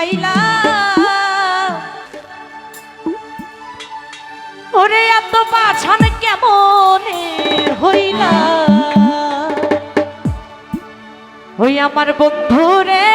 পাইলা ওরে এত পাছান কেমনে হইলা? ওই আমার বন্ধু রে